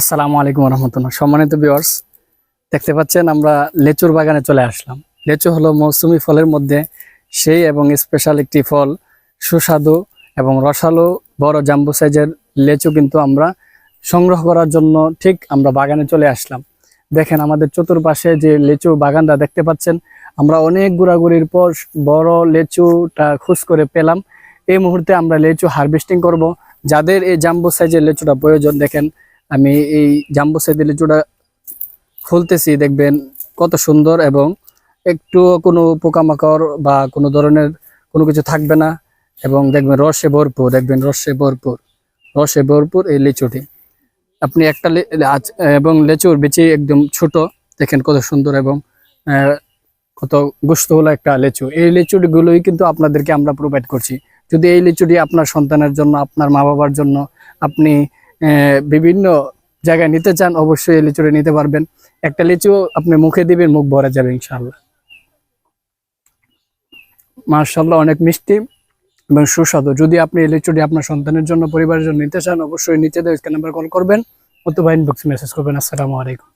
আসসালামু আলাইকুম রহমতুল্লাহ সম্মানিত ভিউয়ার্স দেখতে পাচ্ছেন আমরা লেচুর বাগানে চলে আসলাম। লেচু হলো মৌসুমি ফলের মধ্যে সেই এবং স্পেশাল একটি ফল, সুস্বাদু এবং রসালো বড় জাম্বু সাইজের লেচু কিন্তু আমরা সংগ্রহ করার জন্য ঠিক আমরা বাগানে চলে আসলাম। দেখেন আমাদের চতুর্পাশে যে লিচু বাগানটা দেখতে পাচ্ছেন, আমরা অনেক ঘোরাঘুরির পর বড় লেচুটা খুশ করে পেলাম। এই মুহূর্তে আমরা লেচু হারভেস্টিং করব। যাদের এই জাম্বু সাইজের লেচুটা প্রয়োজন, দেখেন আমি এই জাম্বু সাইজের লিচুটা খুলতেছি, দেখবেন কত সুন্দর এবং একটু কোনো পোকামাকড় বা কোনো ধরনের কোনো কিছু থাকবে না এবং দেখবেন রসে ভরপুর, দেখবেন রসে ভরপুর রসে ভরপুর এই লিচুটি। আপনি একটা এবং লেচুর বিচি একদম ছোট, দেখেন কত সুন্দর এবং কত গুস্ত হলো একটা লেচু। এই লিচুগুলোই কিন্তু আপনাদেরকে আমরা প্রোভাইড করছি। যদি এই লিচুটি আপনার সন্তানের জন্য, আপনার মা বাবার জন্য, আপনি বিভিন্ন জায়গায় নিতে চান, অবশ্যই লিচুটা নিতে পারবেন। একটা লিচু আপনি মুখে দিবেন, মুখ ভরা যাবে ইনশাল্লাহ মার্শাল্লাহ অনেক মিষ্টি এবং সুস্বাদু। যদি আপনি এই লিচুটি আপনার সন্তানের জন্য, পরিবারের জন্য নিতে চান, অবশ্যই নিচে দেওয়া নাম্বার কল করবেন। অথবা ইনবক্স মেসেজ করবেন। আসসালামু আলাইকুম।